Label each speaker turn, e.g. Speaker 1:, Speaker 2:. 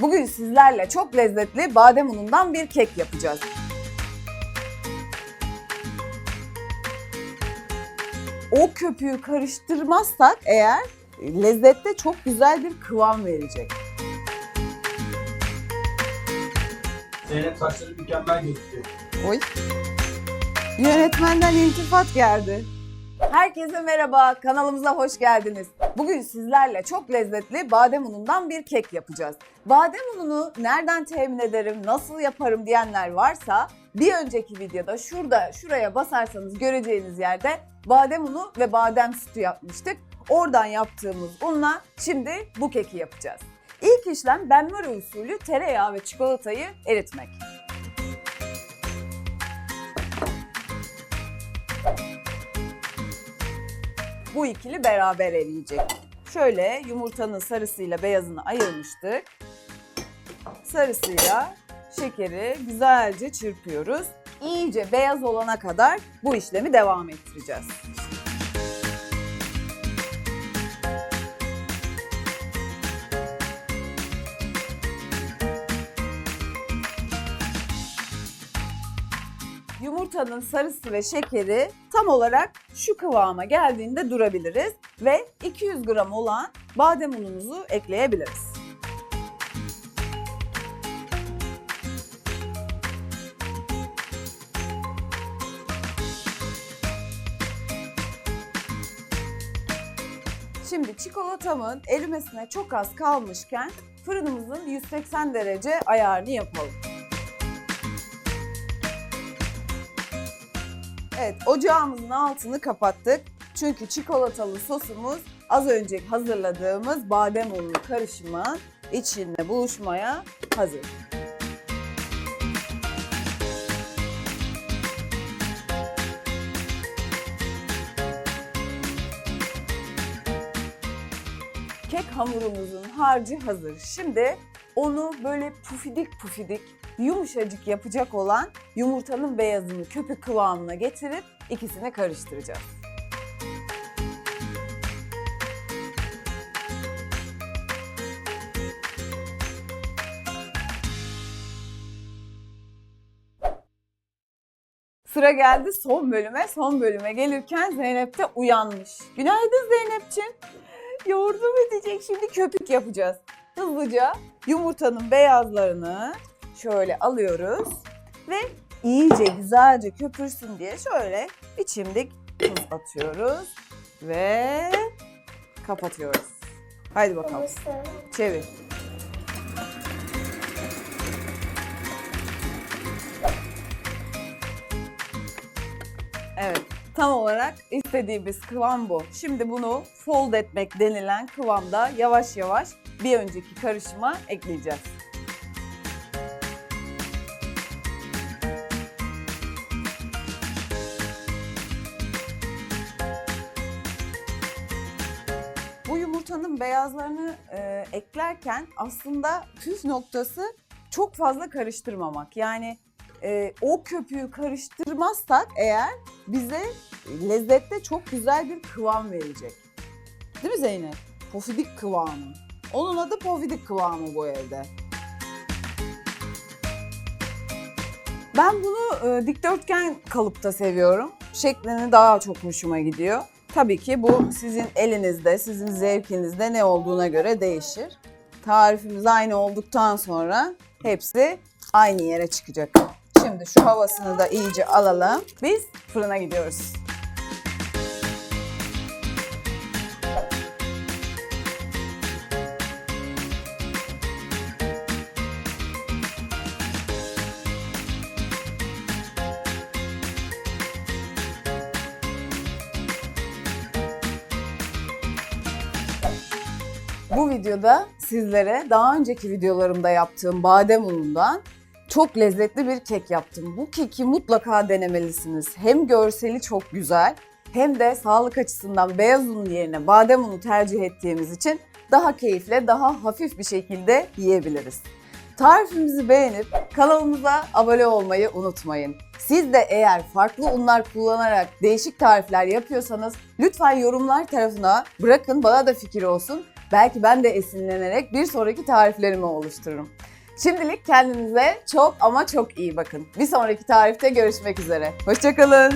Speaker 1: Bugün sizlerle çok lezzetli badem unundan bir kek yapacağız. O köpüğü karıştırmazsak eğer lezzette çok güzel bir kıvam verecek.
Speaker 2: Zeynep saçları mükemmel gözüküyor.
Speaker 1: Oy. Yönetmenden iltifat geldi. Herkese merhaba, kanalımıza hoş geldiniz. Bugün sizlerle çok lezzetli badem unundan bir kek yapacağız. Badem ununu nereden temin ederim, nasıl yaparım diyenler varsa bir önceki videoda şurada, şuraya basarsanız göreceğiniz yerde badem unu ve badem sütü yapmıştık. Oradan yaptığımız unla şimdi bu keki yapacağız. İlk işlem benmari usulü tereyağı ve çikolatayı eritmek. Bu ikili beraber eriyecek. Şöyle yumurtanın sarısıyla beyazını ayırmıştık. Sarısıyla şekeri güzelce çırpıyoruz. İyice beyaz olana kadar bu işlemi devam ettireceğiz. Yumurtanın sarısı ve şekeri tam olarak şu kıvama geldiğinde durabiliriz ve 200 gram olan badem unumuzu ekleyebiliriz. Şimdi çikolatamın erimesine çok az kalmışken fırınımızın 180 derece ayarını yapalım. Evet, ocağımızın altını kapattık. Çünkü çikolatalı sosumuz az önce hazırladığımız badem unlu karışımın içinde buluşmaya hazır. Kek hamurumuzun harcı hazır. Şimdi onu böyle pufidik pufidik yumuşacık yapacak olan yumurtanın beyazını köpük kıvamına getirip ikisini karıştıracağız. Sıra geldi son bölüme. Son bölüme gelirken Zeynep de uyanmış. Günaydın Zeynep'ciğim. Yoğurdum edecek. Şimdi köpük yapacağız. Hızlıca yumurtanın beyazlarını şöyle alıyoruz ve iyice güzelce köpürsün diye şöyle bir çimdik tuz atıyoruz ve kapatıyoruz. Haydi bakalım. Çevir. Evet. Tam olarak istediğimiz kıvam bu. Şimdi bunu fold etmek denilen kıvamda yavaş yavaş bir önceki karışıma ekleyeceğiz. Beyazlarını e, eklerken aslında püf noktası çok fazla karıştırmamak. Yani e, o köpüğü karıştırmazsak eğer bize lezzette çok güzel bir kıvam verecek. Değil mi Zeynep? Pofidik kıvamı. Onun adı pofidik kıvamı bu evde. Ben bunu e, dikdörtgen kalıpta seviyorum. Şeklini daha çok hoşuma gidiyor. Tabii ki bu sizin elinizde, sizin zevkinizde ne olduğuna göre değişir. Tarifimiz aynı olduktan sonra hepsi aynı yere çıkacak. Şimdi şu havasını da iyice alalım. Biz fırına gidiyoruz. Bu videoda sizlere daha önceki videolarımda yaptığım badem unundan çok lezzetli bir kek yaptım. Bu keki mutlaka denemelisiniz. Hem görseli çok güzel hem de sağlık açısından beyaz un yerine badem unu tercih ettiğimiz için daha keyifli, daha hafif bir şekilde yiyebiliriz. Tarifimizi beğenip kanalımıza abone olmayı unutmayın. Siz de eğer farklı unlar kullanarak değişik tarifler yapıyorsanız lütfen yorumlar tarafına bırakın bana da fikir olsun. Belki ben de esinlenerek bir sonraki tariflerimi oluştururum. Şimdilik kendinize çok ama çok iyi bakın. Bir sonraki tarifte görüşmek üzere. Hoşçakalın.